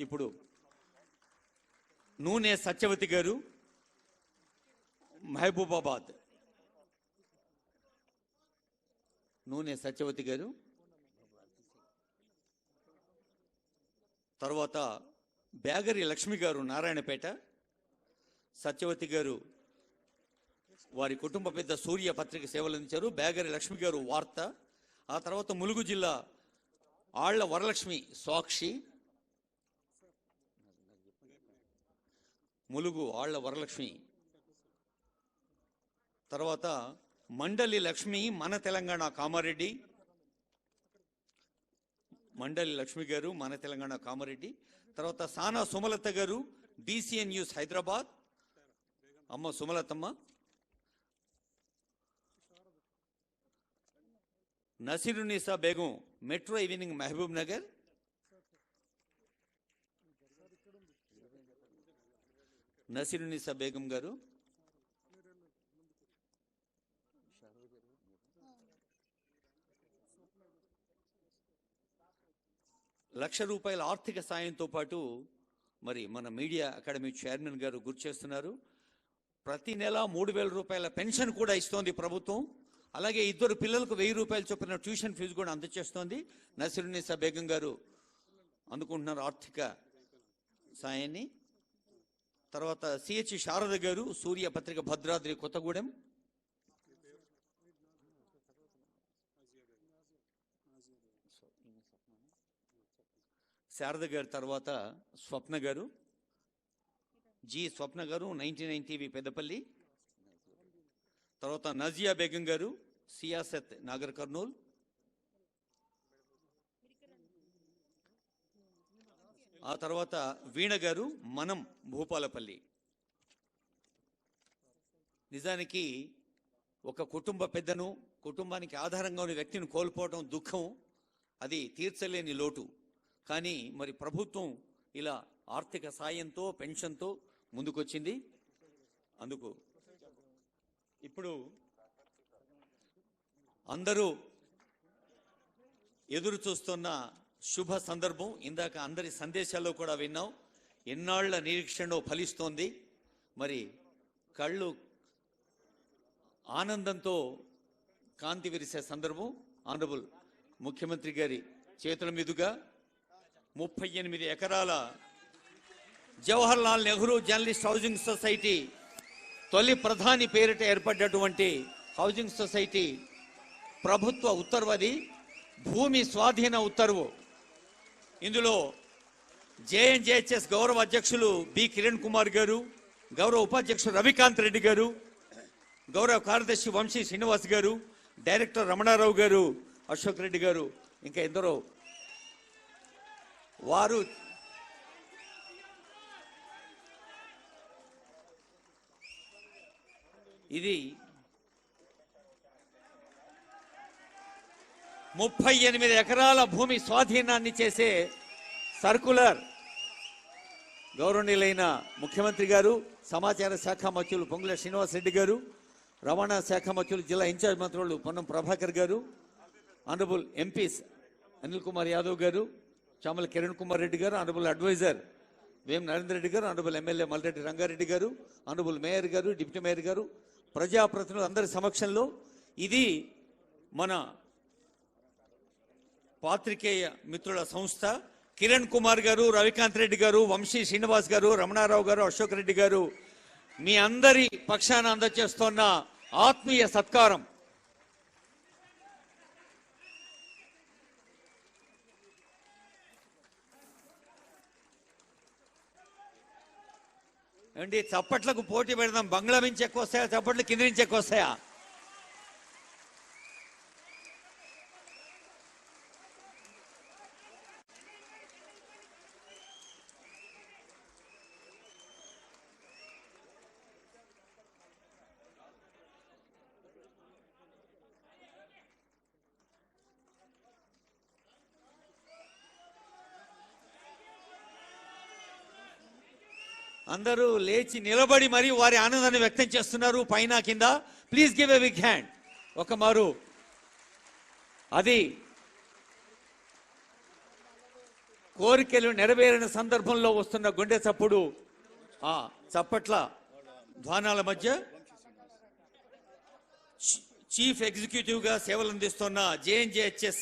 ఇప్పుడు నూనె సత్యవతి గారు మహబూబాబాద్. నూనె సత్యవతి గారు తర్వాత బ్యాగరి లక్ష్మి గారు నారాయణపేట సత్యవతి గారు వారి కుటుంబ పెద్ద సూర్య పత్రిక సేవలు అందించారు. బ్యాగరి లక్ష్మి గారు వార్త ఆ తర్వాత ములుగు జిల్లా ఆళ్ళ వరలక్ష్మి సాక్షి ములుగు ఆళ్ళ వరలక్ష్మి. తర్వాత మండలి లక్ష్మి మన తెలంగాణ కామారెడ్డి. మండలి లక్ష్మి గారు మన తెలంగాణ కామారెడ్డి. తర్వాత సానా సుమలత గారు డిసిఎన్ న్యూస్ హైదరాబాద్. అమ్మ సుమలతమ్మ. Nasirunnisa Begum metro evening Mahabubnagar. నసిరునిసా Begum గారు. లక్ష రూపాయల ఆర్థిక సాయంతో పాటు మరి మన మీడియా అకాడమీ చైర్మన్ గారు గుర్తు చేస్తున్నారు. ప్రతి నెల మూడు వేల రూపాయల పెన్షన్ కూడా ఇస్తోంది ప్రభుత్వం. అలాగే ఇద్దరు పిల్లలకు వెయ్యి రూపాయలు చొప్పున ట్యూషన్ ఫీజు కూడా అందజేస్తోంది నసిరునిసా బేగం గారు. అందుకుంటున్నారు ఆర్థిక సాయాన్ని. తర్వాత సిహెచ్ శారద గారు సూర్య పత్రిక భద్రాద్రి కొత్తగూడెం. శారద గారి తర్వాత స్వప్న గారు. జి స్వప్న గారు నైన్టీ నైన్ టీవీ పెద్దపల్లి. తర్వాత నజియా బేగం గారు సియాసత్ నాగర్ కర్నూల్. ఆ తర్వాత వీణ గారు మనం భూపాలపల్లి. నిజానికి ఒక కుటుంబ పెద్దను కుటుంబానికి ఆధారంగా ఉన్న వ్యక్తిని కోల్పోవడం దుఃఖం అది తీర్చలేని లోటు. కానీ మరి ప్రభుత్వం ఇలా ఆర్థిక సాయంతో పెన్షన్తో ముందుకొచ్చింది. అందుకు ఇప్పుడు అందరూ ఎదురు చూస్తున్న శుభ సందర్భం. ఇందాక అందరి సందేశాల్లో కూడా విన్నాం. ఎన్నాళ్ళ నిరీక్షణ ఫలిస్తోంది. మరి కళ్ళు ఆనందంతో కాంతి విరిసే సందర్భం. ఆనరబుల్ ముఖ్యమంత్రి గారి చేతుల మీదుగా ముప్పై ఎనిమిది ఎకరాల Jawaharlal Nehru journalist housing society తొలి ప్రధాని పేరిట ఏర్పడ్డటువంటి హౌసింగ్ సొసైటీ ప్రభుత్వ ఉత్తర్వది. భూమి స్వాధీన ఉత్తర్వు. ఇందులో జేఎన్జేహెచ్ఎస్ గౌరవ అధ్యక్షులు బి కిరణ్ కుమార్ గారు గౌరవ ఉపాధ్యక్షులు రవికాంత్ రెడ్డి గారు గౌరవ కార్యదర్శి వంశీ శ్రీనివాస్ గారు డైరెక్టర్ రమణారావు గారు అశోక్ రెడ్డి గారు ఇంకా ఎందరో. వారు ఇది ముప్పై ఎనిమిది ఎకరాల భూమి స్వాధీనాన్ని చేసే సర్కులర్ గౌరవనీయులైన ముఖ్యమంత్రి గారు సమాచార శాఖ మంత్రులు పొంగుల శ్రీనివాస్ రెడ్డి గారు రవాణా శాఖ మంత్రులు జిల్లా ఇన్ఛార్జ్ మంత్రులు పొన్నం ప్రభాకర్ గారు ఆనరబుల్ ఎంపీస్ అనిల్ కుమార్ యాదవ్ గారు చామల కిరణ్ కుమార్ రెడ్డి గారు ఆనరబుల్ అడ్వైజర్ వేం నరేంద్ర రెడ్డి గారు honourable MLA Malreddy Rangareddy garu honourable mayor garu deputy mayor garu ప్రజాప్రతినిధులు అందరి సమక్షంలో ఇది మన పాత్రికేయ మిత్రుల సంస్థ. కిరణ్ కుమార్ గారు రవికాంత్ రెడ్డి గారు వంశీ శ్రీనివాస్ గారు రమణారావు గారు అశోక్ రెడ్డి గారు మీ అందరి పక్షాన అందచేస్తున్న ఆత్మీయ సత్కారం. అండి చప్పట్లకు పోటీ పెడదాం. బంగ్లా నుంచి ఎక్కువ వస్తాయా? చప్పట్లు కింద నుంచి ఎక్కువ వస్తాయా? అందరూ లేచి నిలబడి మరి వారి ఆనందాన్ని వ్యక్తం చేస్తున్నారు పైన కింద. Please give a big hand ఒక మారు. అది కోరికలు నెరవేరిన సందర్భంలో వస్తున్న గుండె చప్పుడు. ఆ చప్పట్ల ధ్వానాల మధ్య చీఫ్ ఎగ్జిక్యూటివ్గా సేవలు అందిస్తున్న జేఎన్జేహెచ్ఎస్